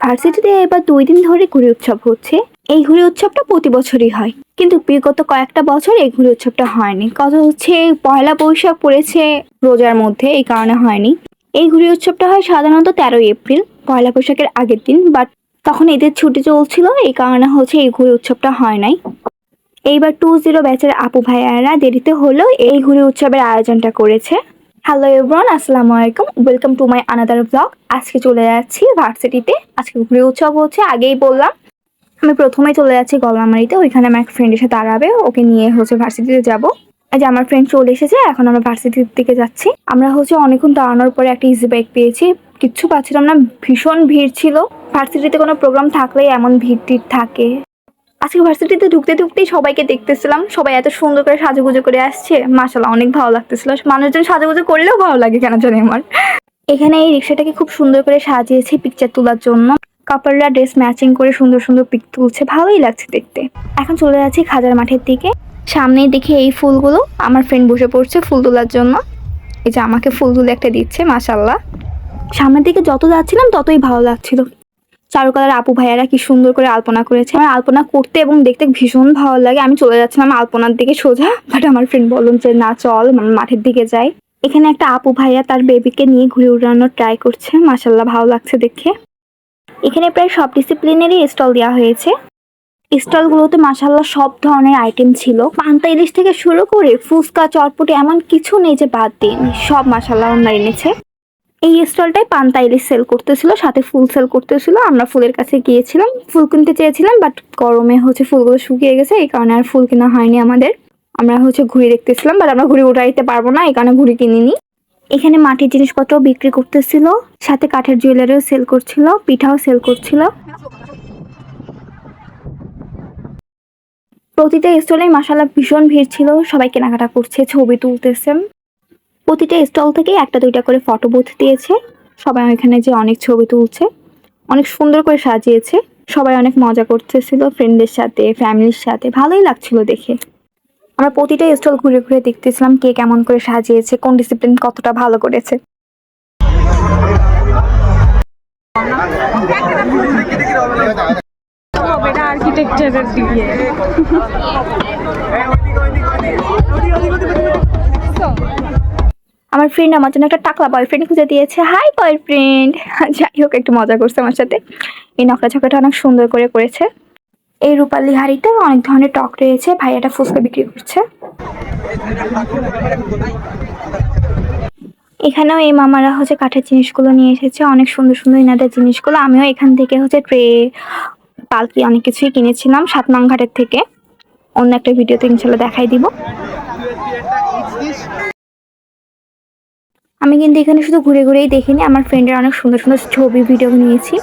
ভার্সিটিতে এবার দুই দিন ধরে ঘুড়ি উৎসব হচ্ছে। এই ঘুড়ি উৎসবটা প্রতি বছরই হয়। কিন্তু বিগত কয়েকটা বছর এই ঘুড়ি উৎসবটা হয়নি। কথা হচ্ছে পয়লা বৈশাখ পড়েছে রোজার মধ্যে, এই কারণে হয়নি। এই ঘুড়ি উৎসবটা হয় সাধারণত তেরোই এপ্রিল, পয়লা বৈশাখের আগের দিন। বাট তখন এদের ছুটি চলছিল, এই কারণে হচ্ছে এই ঘুড়ি উৎসবটা হয় নাই। এইবার টু জিরো ব্যাচের আপু ভাইয়ারা দেরিতে হলেও এই ঘুড়ি উৎসবের আয়োজনটা করেছে। হ্যালো এভরন আসসালামু আলাইকুম। Welcome to my another blog আজকে চলে যাচ্ছি ভার্সিটিতে আজকে ঘুড়ি উৎসব হচ্ছে, আগেই বললাম। আমি প্রথমেই চলে যাচ্ছি গলামারিতে। ওইখানে আমার এক ফ্রেন্ড এসে দাঁড়াবে। ওকে নিয়ে হচ্ছে ভার্সিটিতে যাব। যে আমার ফ্রেন্ড চলে এসেছে, এখন আমরা ভার্সিটির দিকে যাচ্ছি। আমরা হচ্ছে অনেকক্ষণ দাঁড়ানোর পরে একটা ইজি বাইক পেয়েছি। কিচ্ছু পাচ্ছিলাম না, ভীষণ ভিড় ছিল। ভার্সিটিতে কোনো প্রোগ্রাম থাকলেই এমন ভিড় টিড় থাকে। আজকে ভার্সিটিতে ঢুকতে ঢুকতেই সবাইকে দেখতেছিলাম। সবাই এত সুন্দর করে সাজুগুজু করে আসছে। মাসাল্লাহ অনেক ভালো লাগতেছিল। মানুষজন সাজুগুজু করলেও ভালো লাগে কেন জানি আমার। এখানে এই রিক্সাটাকে খুব সুন্দর করে সাজিয়েছে পিকচার তোলার জন্য। কাপড়রা ড্রেস ম্যাচিং করে সুন্দর সুন্দর পিক তুলছে। ভালোই লাগছে দেখতে। এখন চলে যাচ্ছি খাজার মাঠের দিকে। সামনেই দেখি এই ফুলগুলো। আমার ফ্রেন্ড বসে পড়ছে ফুল তোলার জন্য। এই যে আমাকে ফুল তুলে একটা দিচ্ছে মাসাল্লাহ সামনের দিকে যত যাচ্ছিলাম ততই ভালো লাগছিল। চারুকলার আপু ভাইয়ারা কি সুন্দর করে আলপনা করেছে। আমার আলপনা করতে এবং দেখতে ভীষণ ভালো লাগে। আমি চলে যাচ্ছিলাম আলপনার দিকে সোজা বাট আমার ফ্রেন্ড বলুন যে, না, চল আমরা মাঠের দিকে যাই। এখানে একটা আপু ভাইয়া তার বেবিকে নিয়ে ঘুরে উড়ানোর ট্রাই করছে। মাসাল্লাহ ভালো লাগছে দেখে। এখানে প্রায় সব ডিসিপ্লিনেরই স্টল দেওয়া হয়েছে। স্টলগুলোতে মাসাল্লাহ সব ধরনের আইটেম ছিল। পান্তা ইলিশ থেকে শুরু করে ফুচকা, চটপটি, এমন কিছু নেই যে বাদ দিইনি। সব মাসাল্লাহ ওনারা এনেছে। এই স্টলটায় পান্তা ইলিশ সেল করতেছিল, সাথে ফুল সেল করতেছিল। আমরা ফুলের কাছে গিয়েছিলাম, ফুল কিনতে চেয়েছিলাম বাট গরমে হচ্ছে ফুলগুলো শুকিয়ে গেছে, এই কারণে আর ফুল কেনা হয়নি আমাদের। আমরা হচ্ছে ঘুড়ি দেখতেছিলাম বাট আমরা ঘুড়ি উঠাইতে পারব না, এই কারণে ঘুড়ি কিনিনি। এখানে মাটির জিনিসপত্র বিক্রি করতেছিল, সাথে কাঠের জুয়েলারিও সেল করছিল, পিঠাও সেল করছিল। প্রতিটা স্টলেই মাসালা ভীষণ ভিড় ছিল, সবাই কেনাকাটা করছে, ছবি তুলতেছে। প্রতিটা স্টল থেকে একটা দুইটা করে ফটো বুথ দিয়েছে। সবাই ওইখানে যে অনেক ছবি তুলছে, অনেক সুন্দর করে সাজিয়েছে। সবাই অনেক মজা করতেছিল ফ্রেন্ডদের সাথে ফ্যামিলির সাথে। ভালোই লাগছিল দেখে। আমরা প্রতিটা স্টল ঘুরে ঘুরে দেখতেছিলাম কে কেমন করে সাজিয়েছে, কোন ডিসিপ্লিন কতটা ভালো করেছে। আর্কিটেকচারের আমার ফ্রেন্ড আমার জন্য একটা টাকলা বয়ফ্রেন্ড খুঁজে দিয়েছে। হাই বয়ফ্রেন্ড যাই হোক, একটু মজা করছে আমার সাথে। এই নকলা ঝকলাটা অনেক সুন্দর করে করেছে। এই রূপালি হাড়িতে অনেক ধরনের টক রয়েছে। ভাইয়াটা ফুচকা বিক্রি করছে। এখানেও এই মামারা হচ্ছে কাঠের জিনিসগুলো নিয়ে এসেছে। অনেক সুন্দর সুন্দর ইনাদের জিনিসগুলো। আমিও এখান থেকে হচ্ছে ট্রে, পালকি অনেক কিছুই কিনেছিলাম সাত ঘাটের থেকে। অন্য একটা ভিডিওতে ইনশাল্লাহ দেখাই দিব। আমি কিন্তু এখানে শুধু ঘুরে ঘুরেই দেখিনি, আমার ফ্রেন্ডের অনেক সুন্দর সুন্দর ছবি ভিডিও নিয়েছি।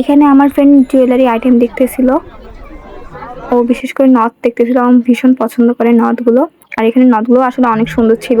এখানে আমার ফ্রেন্ড জুয়েলারি আইটেম দেখতেছিল। ও বিশেষ করে নথ দেখতেছিল আমার ভীষণ পছন্দ করে নথগুলো আর এখানে নথগুলো আসলে অনেক সুন্দর ছিল।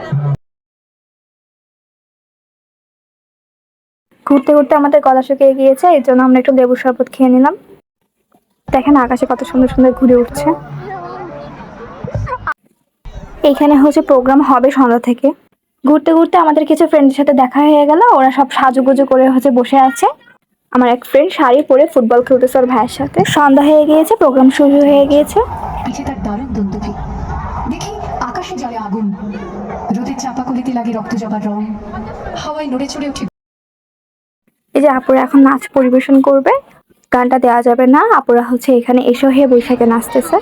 ঘুরতে ঘুরতে আমাদের গলা শুকিয়ে গিয়েছে, এই জন্য আমরা একটু লেবুর শরবত খেয়ে নিলাম। দেখেন আকাশে কত সুন্দর সুন্দর ঘুরে উঠছে। এইখানে হচ্ছে প্রোগ্রাম হবে সন্ধ্যা থেকে। ঘুরতে ঘুরতে আমাদের কিছু ফ্রেন্ডের সাথে দেখা হয়ে গেল, ওরা সব সাজুগুজু করে হচ্ছে বসে আছে। আমার এক ফ্রেন্ড শাড়ি পরে ফুটবল খেলতেছে ওর ভাইয়ের সাথে। সন্ধ্যা হয়ে গিয়েছে প্রোগ্রাম শুরু হয়ে গিয়েছে। আকাশে আগুন। রোদের চাপা কলিতে লাগে রক্ত জবার রং। হাওয়ায় নড়ে চড়ে ওঠে এই যে আপুরা এখন নাচ পরিবেশন করবে, গানটা দেওয়া যাবে না, আপুরা হচ্ছে এখানে এসো হে বৈশাখে নাচতেছে।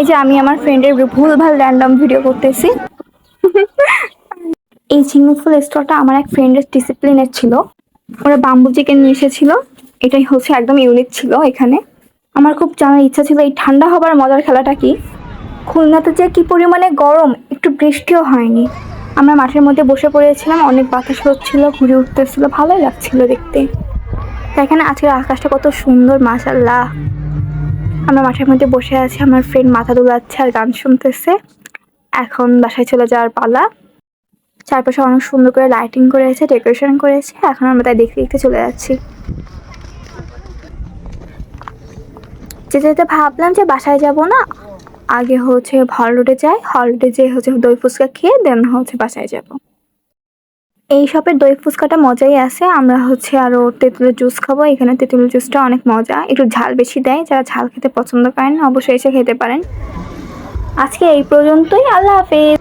এই যে আমি আমার ফ্রেন্ডের ভুলভাল র্যান্ডম ভিডিও করতেছি। এই ঝিঙে ফুল স্টোরটা আমার এক ফ্রেন্ডের ডিসিপ্লিনের ছিল। ওরা বাম্বু চিকেন নিয়ে এসেছিল। এটাই হচ্ছে একদম ইউনিক ছিল এখানে। আমার খুব জানার ইচ্ছা ছিল এই ঠান্ডা হবার মজার খেলাটা কি? খুলনাতে যে কি পরিমাণে গরম, একটু বৃষ্টিও হয়নি। আমরা মাঠের মধ্যে বসে পড়েছিলাম, অনেক বাতাস হচ্ছিল, ঘুরে উঠতেছিল, ভালোই লাগছিল দেখতে। দেখেন আজকের আকাশটা কত সুন্দর মাশাল্লাহ আমরা মাঠের মধ্যে বসে আছি, আমার ফ্রেন্ড মাথা দুলাচ্ছে আর গান শুনতেছে। এখন বাসায় চলে যাওয়ার পালা। চারপাশে অনেক সুন্দর করে লাইটিং করেছে ডেকোরেশন করেছে, এখন আমরা তাই দেখতে দেখতে চলে যাচ্ছি। যেতে যেতে ভাবলাম যে বাসায় যাব না। আগে হচ্ছে হল রোডে যাই হল রোডে যেয়ে হচ্ছে দই ফুচকা খেয়ে দেন হচ্ছে বাসায় যাব। এই শপের দই ফুচকাটা মজাই আছে, আমরা হচ্ছে আরও তেঁতুলের জুস খাব, এখানে তেঁতুলের জুসটা অনেক মজা, একটু ঝাল বেশি দেয়, যারা ঝাল খেতে পছন্দ করেন অবশ্যই এসে খেতে পারেন। আজকে এই পর্যন্তই, আল্লাহ হাফেজ।